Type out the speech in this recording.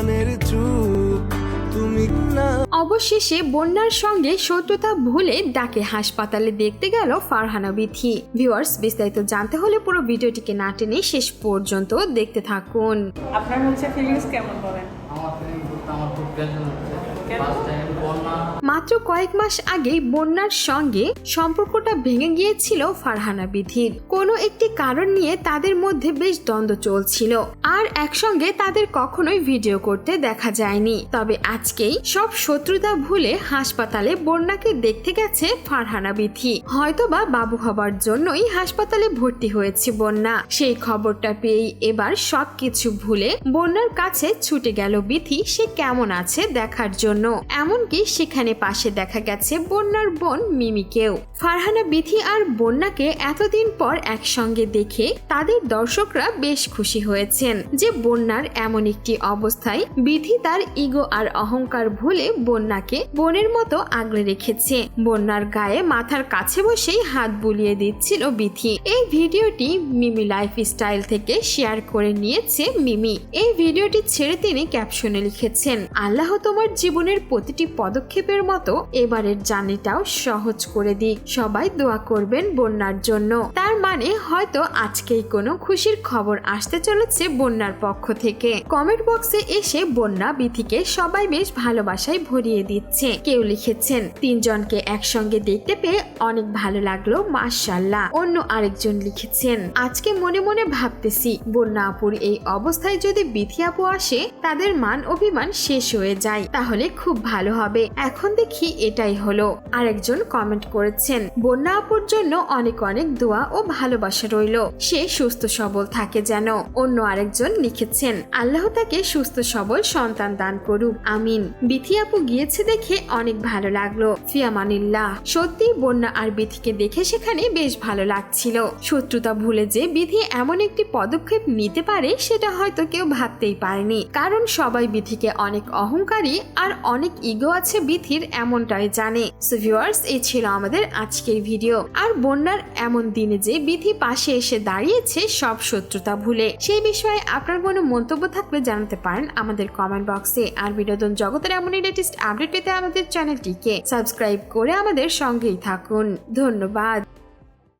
প্রাণের চুপ তুমি না অবশেষে বন্যার সঙ্গে শত্রুতা ভুলে ডাকে হাসপাতালে দেখতে গেল ফারহানা বিথি। ভিউয়ার্স বিস্তারিত জানতে হলে পুরো ভিডিওটিকে না টেনে শেষ পর্যন্ত দেখতে থাকুন। আপনার হচ্ছে ফিলিংস কেমন বলেন? আমার ফিলিংস আমার খুব টেনশন হচ্ছে। কেন? ফার্স্ট টাইম মাত্র কয়েক মাস আগে বন্যার সঙ্গে সম্পর্কটা ভেঙে গিয়েছিল ফারহানা বিথির কোনো একটি কারণ নিয়ে তাদের মধ্যে বেশ দ্বন্দ্ব চলছিল। আর একসঙ্গে তাদের কখনোই ভিডিও করতে দেখা যায়নি। তবে আজকেই সব শত্রুতা ভুলে হাসপাতালে বন্যাকে দেখতে গেছে ফারহানা বিথি হয়তোবা বাবু হবার জন্যই হাসপাতালে ভর্তি হয়েছে বন্যা। সেই খবরটা পেয়েই এবার সবকিছু ভুলে বন্যার কাছে ছুটে গেল বিথি সে কেমন আছে দেখার জন্য। এমনকি সেখানে পাশে দেখা গেছে বন্যার বোন মিমিকেও। ফারহানা, বিথি আর বন্যাকে এতদিন পর একসঙ্গে দেখে তাদের দর্শকরা বেশ খুশি হয়েছেন যে বন্যার এমন একটি অবস্থায় বিথি তার ইগো আর অহংকার ভুলে বন্যাকে বোনের মতো আগলে রেখেছে। বন্যার গায়ে মাথার কাছে বসেই হাত বুলিয়ে দিচ্ছিল বিথি। এই ভিডিওটি মিমি লাইফ স্টাইল থেকে শেয়ার করে নিয়েছে মিমি। এই ভিডিওটি ছেড়ে তিনি ক্যাপশনে লিখেছেন, আল্লাহ তোমার জীবনের প্রতিটি পদক্ষেপের মতো এবারের জার্নিটাও সহজ করে দিক। সবাই দোয়া করবেন বন্যার জন্য। তার মানে হয়তো আজকেই কোনো খুশির খবর আসতে চলেছে বন্যার পক্ষ থেকে। কমেন্ট বক্সে এসে বন্যা বিথিকে সবাই বেশ ভালোবাসায় ভরিয়ে দিচ্ছে। কেউ লিখেছেন, তিনজনকে একসঙ্গে দেখতে পেয়ে অনেক ভালো লাগল মাশাল্লাহ অন্য আরেকজন লিখেছেন, আজকে মনে মনে ভাবতেছি, বন্যা আপুর এই অবস্থায় যদি বিথি আপু আসে, তাদের মান অভিমান শেষ হয়ে যায়। তাহলে খুব ভালো হবে। এখন দেখি এটাই হলো। আরেকজন কমেন্ট করেছেন, বন্যা আপুর জন্য অনেক অনেক দোয়া ও ভালোবাসা রইল। সে সুস্থ সবল থাকে যেন। অন্য আরেকজন লিখেছেন, আল্লাহ তাকে সুস্থ সবল সন্তান দান করুক। আমিন। বিথি আপু গিয়েছে দেখে অনেক ভালো লাগল। ফিয়ামানিল্লাহ সত্যি বন্যা আর বিথিকে দেখে সেখানে বেশ ভালো লাগছিল। শত্রুতা ভুলে যে বিধি এমন একটি পদক্ষেপ নিতে পারে, সেটা হয়তো কেউ ভাবতেই পারেনি। কারণ সবাই বিথিকে অনেক অহংকারী আর অনেক ইগো আছে বিথির, এমনটাই জানে। সো ভিউয়ার্স, এই ছিল আমাদের আজকের ভিডিও। আর বন্যার এমন দিনে যে বিধি পাশে এসে দাঁড়িয়েছে সব শত্রুতা ভুলে। সেই বিষয়ে আপনার কোনো মন্তব্য থাকলে জানাতে পারেন আমাদের কমেন্ট বক্সে আর বিনোদন জগতের এমনই লেটেস্ট আপডেট পেতে আমাদের চ্যানেলটিকে সাবস্ক্রাইব করে আমাদের সঙ্গেই থাকুন। ধন্যবাদ।